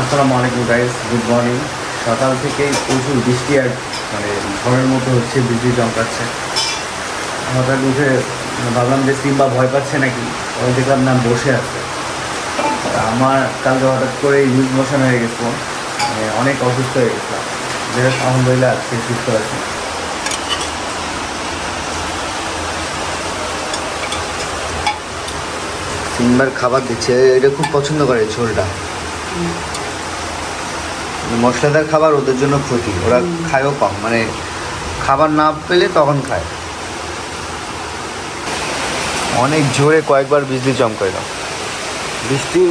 আসসালামু আলাইকুম guys good morning সকাল থেকেই প্রচুর বৃষ্টি আর মানে ঝড়ের মতো হচ্ছে বৃষ্টি চমকাচ্ছে হঠাৎ উঠে ভাবলাম যে সিম্বা ভয় পাচ্ছে নাকি? ওই দেখলাম না বসে আছে। আমার কালকে হঠাৎ করে ইউজ মোশন হয়ে গেছিল মানে অনেক অসুস্থ হয়ে গেছিলাম যেটা আলহামদুলিল্লাহ আজকে সুস্থ আছি। সিনবার খাবার দিচ্ছে এটা খুব পছন্দ করে ঝোলটা। মশলাদার খাবার ওদের জন্য ক্ষতি। ওরা খায়ও কম মানে খাবার না পেলে তখন খায়। অনেক জোরে কয়েকবার বৃষ্টি বিজলি চমকাইল। বৃষ্টি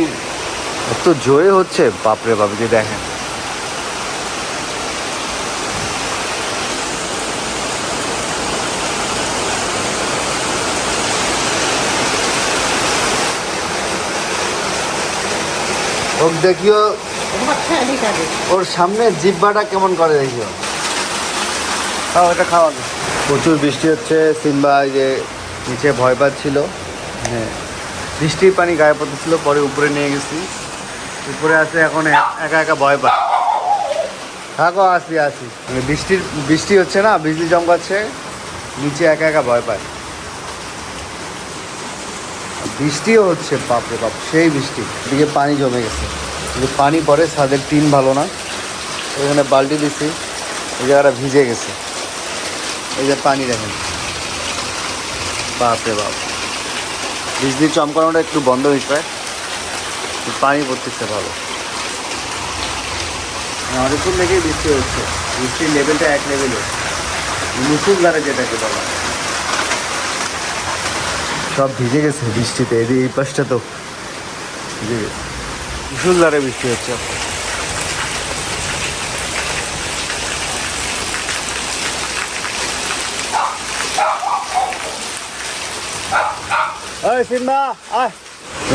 এত জোরে হচ্ছে বাপরে বাপ যে দেখেন। ওর দেখিও ওর সামনে জিব্বাটা কেমন করে দেখিও খাও এটা খাওয়া প্রচুর বৃষ্টি হচ্ছে সিম্বা যে নিচে ভয় পাচ্ছিল। হ্যাঁ বৃষ্টির পানি গায়ে পড়তেছিল পরে উপরে নিয়ে গেছি। উপরে আছে এখন একা একা ভয় পায়। থাকো আসি আসি। মানে বৃষ্টির বৃষ্টি হচ্ছে না বিজলি চমকাচ্ছে নিচে একা একা ভয় পায়। বৃষ্টিও হচ্ছে বাপরে বাপ সেই বৃষ্টি। এদিকে পানি জমে গেছে। যদি পানি পড়ে ছাদের টিন ভালো না। ওখানে বালতি দিছি এই জায়গাটা ভিজে গেছে। এই যে পানি দেখেন। বাপরে বাপ। বিজলি চমকানোটা একটু বন্ধ হয়েছে পানি পড়তেছে ভালো। অনেকক্ষণ থেকেই বৃষ্টি হচ্ছে। বৃষ্টির লেভেলটা এক লেভেলে মুসুলধারে যেটাকে বলা সব ভিজে গেছে বৃষ্টিতে। এই পাশটা তো ভিজে গেছে। মুসুলধারে বৃষ্টি হচ্ছে।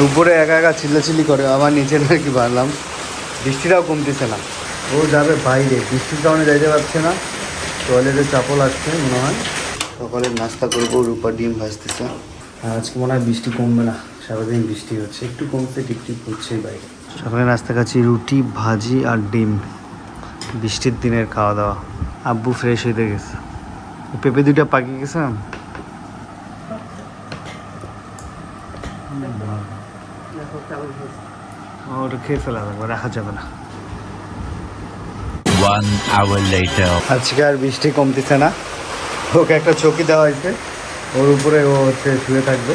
উপরে একা একা চিল্লাচিল্লি করে আবার নিচে নাকি বাড়লাম বৃষ্টিটাও কমতেছে না। ও যাবে বাইরে বৃষ্টির কারণে যাইতে পারছে না। টয়লেটে চাপল আসছে মনে হয়। সকালে নাস্তা করব রূপা ডিম ভাজতেছে। আজকে মনে হয় বৃষ্টি কমবে না সারাদিন বৃষ্টি হচ্ছে। একটু কমছে টিকটিক করছে বাইরে। সকালে নাস্তা খাচ্ছি রুটি ভাজি আর ডিম। বৃষ্টির দিনের খাওয়া দাওয়া আব্বু ফ্রেশ হইতে গেছে। পেঁপে দুইটা পাকিয়ে গেছে ওটা খেয়ে ফেলা লাগবে রাখা যাবে না। আজকে আর বৃষ্টি কমতেছে না। ওকে একটা চৌকি দেওয়া হয়েছে। ওর উপরে ও হচ্ছে শুয়ে থাকবে।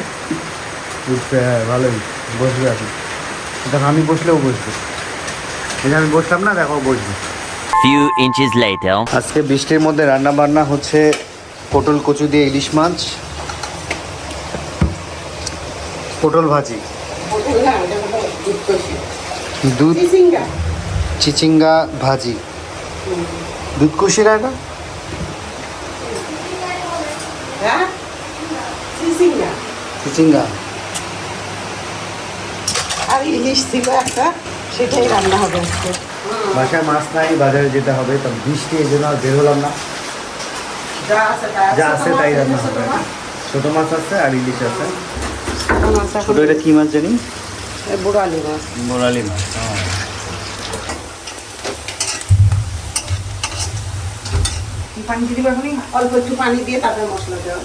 হ্যাঁ ভালোই। বসবে এখন দেখো আমি বসলেও বসবে। এই যে আমি বসলাম না দেখো বসবে। Few inches later. আজকে বৃষ্টির মধ্যে রান্না বান্না হচ্ছে পটল কচু দিয়ে ইলিশ মাছ পটল ভাজি। দুধ চিচিঙ্গা। ভাজি। দুধ কুশিরা এটা চিচিঙ্গা। আর ইলিশ ছিল একটা সেটাই রান্না হবে আজকে। বাসায় মাছ নাই বাজারে যেতে হবে তো বৃষ্টি এই জন্য আর বের হলাম না। যা আছে তাই রান্না হবে ছোট মাছ। আছে আর ইলিশ আছে। ছোট এটা কি মাছ জানি? বুড়ালি মাছ। মোরালি মাছ পানি দিয়ে দিবে অল্প একটু পানি দিয়ে তারপরে মশলা দেওয়া।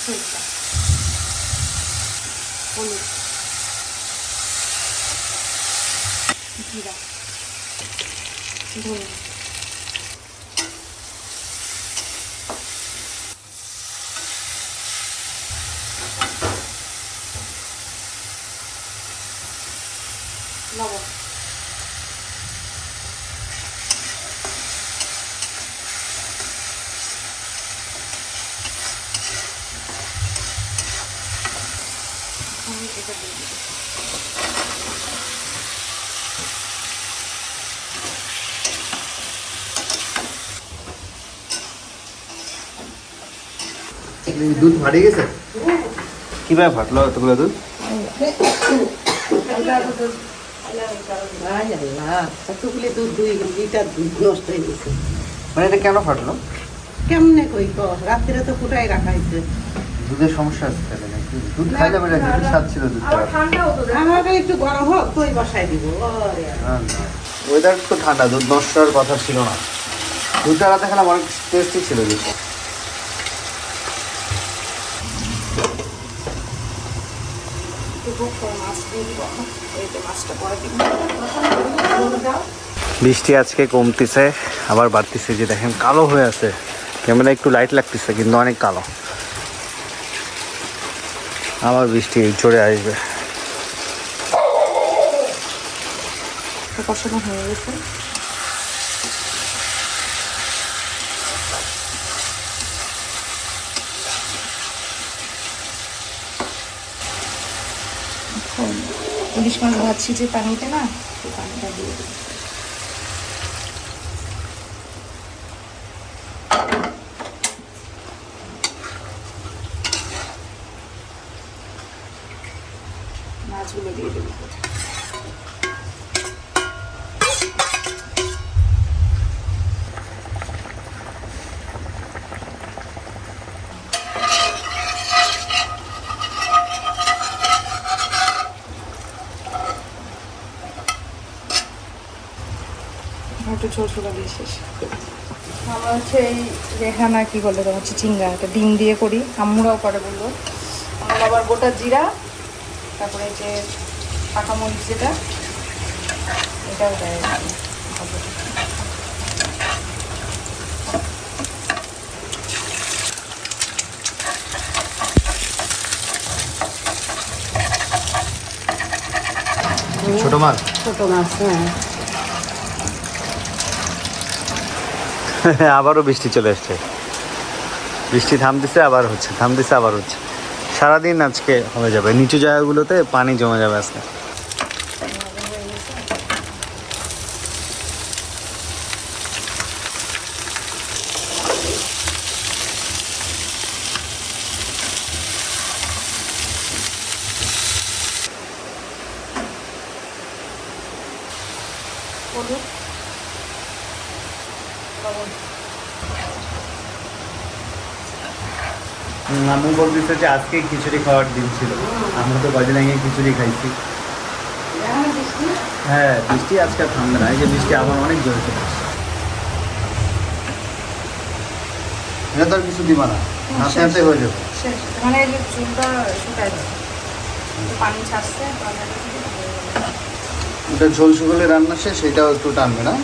মরিচটা হলুদ জিরা ধনে লবণ আমি এটা দিয়ে দিই। দুধ ভারী গেছে কীভাবে ফাটলো এতগুলো দুধ দুধ দুই লিটার দুধ নষ্ট হয়ে গেছে মানে এটা কেন ফাটলো কেমনে কই ক রাত্রে তো ফুটাই রাখা হয়েছে দুধের সমস্যা আছে তাহলে নাকি? দুধ খাই যাবে না দুধ স্বাদ ছিল দুধটা। আমাকে একটু গরম হোক দই বসাই দিব। ওয়েদার তো ঠান্ডা দুধ নষ্ট হওয়ার কথা ছিল না। দুধটা রাতে খেলাম অনেক টেস্টি ছিল দুধ বৃষ্টি আজকে কমতেছে আবার বাড়তেছে যে দেখেন কালো হয়ে আছে। ক্যামেরা একটু লাইট লাগতেছে কিন্তু অনেক কালো। আবার বৃষ্টি চড়ে আসবে। কষানো হয়ে গেছে। ইলিশ মাছ ভাজছি যে পানিতে না সেই পানিটা দিয়ে দিই মাছগুলো দিয়ে দেবো। ছোট ছোট আমরা হচ্ছে এই রেহানা কি বলে তোমার চিংড়া একটা ডিম দিয়ে করি। আম্মুরাও করে বলল। আমরা আবার গোটা জিরা তারপরে যে পাকা মরিচ যেটা এটাও দেয় ছোট মাছ? ছোট মাছ হ্যাঁ। আবারও বৃষ্টি চলে এসছে। বৃষ্টি থামতেছে আবার হচ্ছে থামতেছে আবার হচ্ছে। সারাদিন আজকে হয়ে যাবে। নিচু জায়গাগুলোতে পানি জমে যাবে আজকে। হলুদ আম্মু বলতেছে যে আজকে খিচুড়ি খাওয়ার দিন ছিল। আমরা তো কদিন আগে খিচুড়ি খাইছি। হ্যাঁ বৃষ্টি আজকে থামবে না। এই যে বৃষ্টি আবার অনেক জোরে চলে আসছে। এটা তো আর কিছু দিবা না। হাতে হাতে হয়ে যাবে। মানে চুলটা শুকায় যাবে। পানি ছাড়ছে পানিটা দিয়ে যাবে। ওটা ঝোল শুকলে রান্না শেষ সেটাও একটু টানবে না?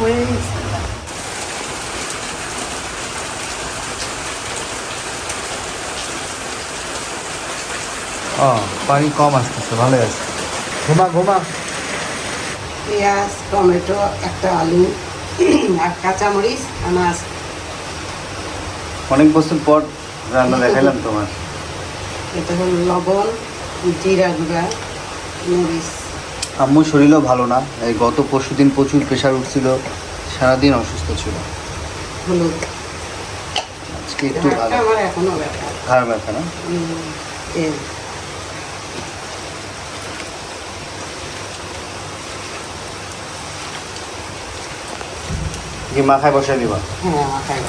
হয়ে গেছে। ও পানি কম আসতেছে ভালো আছে। ঘুমা ঘুমা। পেঁয়াজ টমেটো একটা আলু আর কাঁচামরিচ আনাজ। অনেক বছর পর রান্না দেখাইলাম তোমার। এটা হলো লবণ জিরা গুঁড়া মরিচ। আম্মু শরীরও ভালো না। এই গত পরশু দিন প্রচুর প্রেশার উঠছিল সারাদিন অসুস্থ ছিল। হলুদ। আজকে একটু ভালো। আমার এখনও ব্যথা। ঘাড় ব্যথা না? কি মাথায় বসাই দিবা? হ্যাঁ মাথায়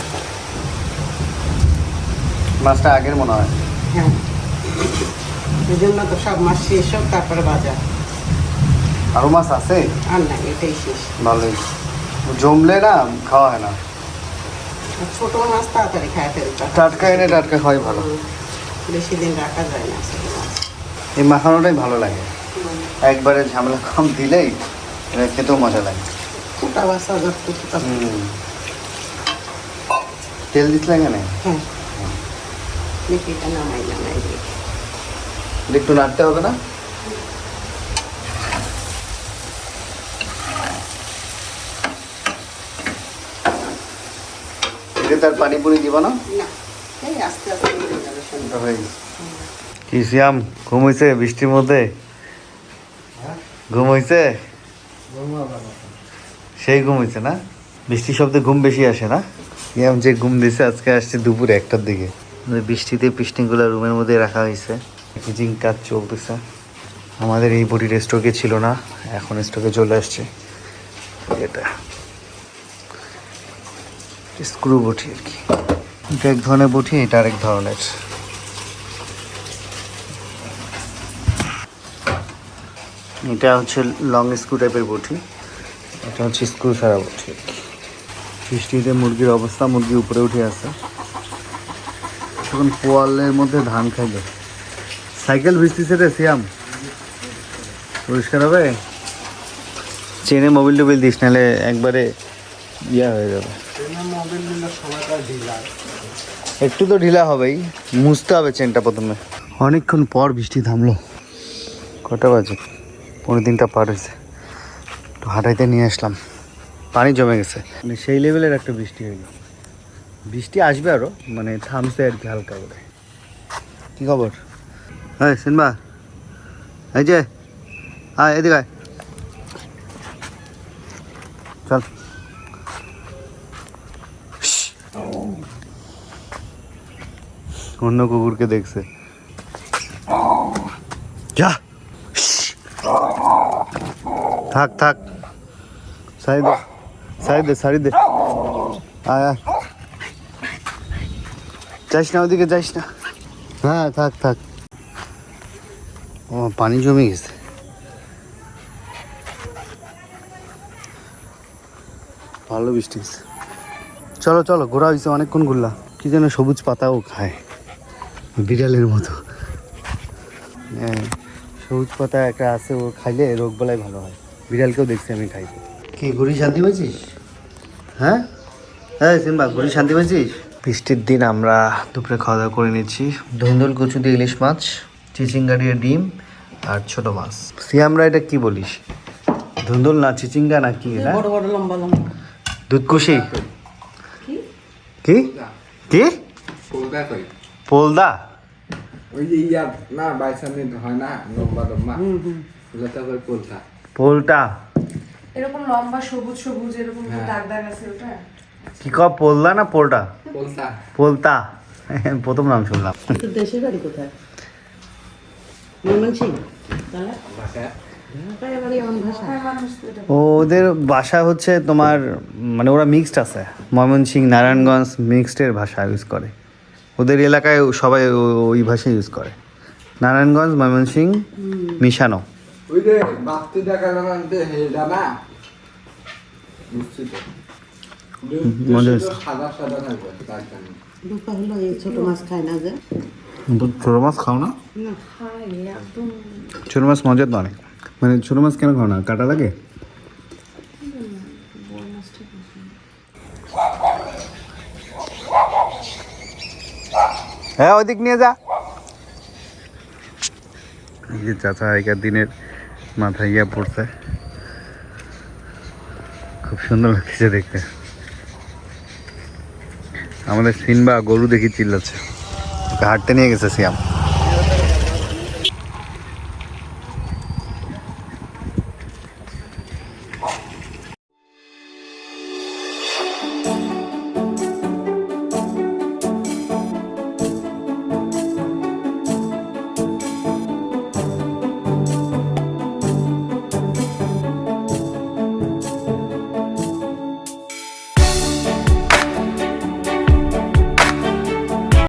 মাছটা আগের মনে হয়। হ্যাঁ। এই জন্য তো সব মাছ শেষ হোক তারপরে বাজার। আরও মাছ আছে? আর না এটাই শেষ। ভালোই। জমলে না খাওয়া হয় না? ছোট মাছ তাড়াতাড়ি খায় ফেলতে টাটকা এনে টাটকা খাওয়াই ভালো। বেশি দিন রাখা যায় না এই মাখানোটাই ভালো লাগে। একবারে ঝামেলা কম দিলেই খেতেও মজা লাগে। ফুটা বাসা যত ফুটা তেল দিতে লাগে না হ্যাঁ মেথিটা নামাই নামাই দিই একটু নাড়তে হবে না? এটা তার পানিপুরি দিব না? না এই আস্তে আস্তে হয়ে যাবে সুন্দর। এটা হয়ে গেছে। কি শ্যাম ঘুম হয়েছে বৃষ্টির মধ্যে? ঘুম হয়েছে সেই ঘুম হয়েছে না? বৃষ্টির শব্দে ঘুম বেশি আসে না? ইয়াম যে ঘুম দিছে, আজকে আসছে দুপুরে একটার দিকে। মানে বৃষ্টিতে পিস্টিংগুলো রুমের মধ্যে রাখা হয়েছে প্যাকেজিং কাজ চলতেছে। আমাদের এই বডির স্টকে ছিল না, এখন স্টকে চলে আসছে। এটা। স্ক্রু বটি আর কি। এটা এক ধরনের বটি, এটা আরেক ধরনের। এটা হচ্ছে লং স্ক্রু টাইপের বটি। এটা হচ্ছে স্ক্রু ছাড়া বটি আর কি বৃষ্টিতে মুরগির অবস্থা মুরগি উপরে উঠে আছে। এখন পোয়ালের মধ্যে ধান খাইলে। সাইকেল ভিজতেছে রে সিয়াম। পরিষ্কার হবে? চেনে মোবিল টোবিল দিস নাহলে একবারে ইয়া হয়ে যাবে। একটু তো ঢিলা হবেই মুছতে হবে চেনটা প্রথমে। অনেকক্ষণ পর বৃষ্টি থামলো। কটা বাজে? পনেরো দিনটা পার হয়েছে। একটু হাঁটাইতে নিয়ে আসলাম। পানি জমে গেছে। মানে সেই লেভেলের একটা বৃষ্টি হইল। বৃষ্টি আসবে আরও মানে থামছে আর কি হালকা করে। কী খবর? হ্যাঁ সিনবা। এই যে হ্যাঁ এদিকে চল। অন্য কুকুরকে দেখছে। যা। থাক থাক। সাইড দে দে সাইড দে আয়। যাইস না ওদিকে যাইস না। হ্যাঁ থাক থাক। ও পানি জমে গেছে। ভালো বৃষ্টি চলো চলো ঘোরা হয়েছে অনেকক্ষণ ঘুরলাম কি যেন সবুজ পাতাও খায়। বিড়ালের মতো। হ্যাঁ সবুজ পাতা একটা আছে ও খাইলে রোগ বলাই ভালো হয়। বিড়ালকেও দেখছি আমি খাইতে। কি ঘুরি শান্তি পেয়েছিস হ্যাঁ? হ্যাঁ সিম্বা ঘুরি শান্তি পেয়েছিস বৃষ্টির দিন আমরা দুপুরে খাওয়া দাওয়া করে নিচ্ছি। ধুন্দুল কচু দিয়ে ইলিশ মাছ চিচিঙ্গা দিয়ে ডিম আর ছোট মাছ। সিয়ামরা এটা কি বলিস? ধুন্দুল না চিচিঙ্গা না কি এটা বড় বড় লম্বা লম্বা। দুধকুশি কি? কি? পোলদা পোলদা? ওই যে ইয়ার না বাইসামে হয় না লম্বা লম্বা। ওগুলোতে পোলটা? এরকম লম্বা সবুজ সবুজ এরকম দাগ দাগ আছে ওটা? কি ক পোলদা না পোলটা? পোলতা। পোলতা। প্রথম নাম শুনলাম। তোর দেশের বাড়ি কোথায়? ময়মনসিং? তাহলে? ভাষা। ঢাকায় বাড়ি এমন ভাষা। ওদের ভাষা হচ্ছে তোমার মানে ওরা মিক্সড আছে। ময়মনসিং নারায়ণগঞ্জ মিক্সডের ভাষা ইউজ করে। ওদের এলাকায় সবাই ওই ভাষা ইউজ করে। নারায়ণগঞ্জ ময়মনসিং মিশানো। ওই যে বাস্তি দেখা জানাতে হেডা না? বুঝছি তো মজা দেশে তো হয়েছে। সাদা সাদা থাকবে তার জন্য। দুপা হলো এই ছোট মাছ খায় না যে। ছোটো মাছ খাও না? না ছোটো মাছ মজার তো অনেক মানে ছোটো মাছ কেন খাও না? কাটা লাগে? হ্যাঁ ওদিক নিয়ে যা। এই যে চাচা আগেকার দিনের মাথায় ইয়া পড়ছে। খুব সুন্দর লাগছে দেখতে। আমাদের সিনবা গরু দেখি চিল্লাচ্ছে। হাঁটতে নিয়ে গেছে, সিয়াম।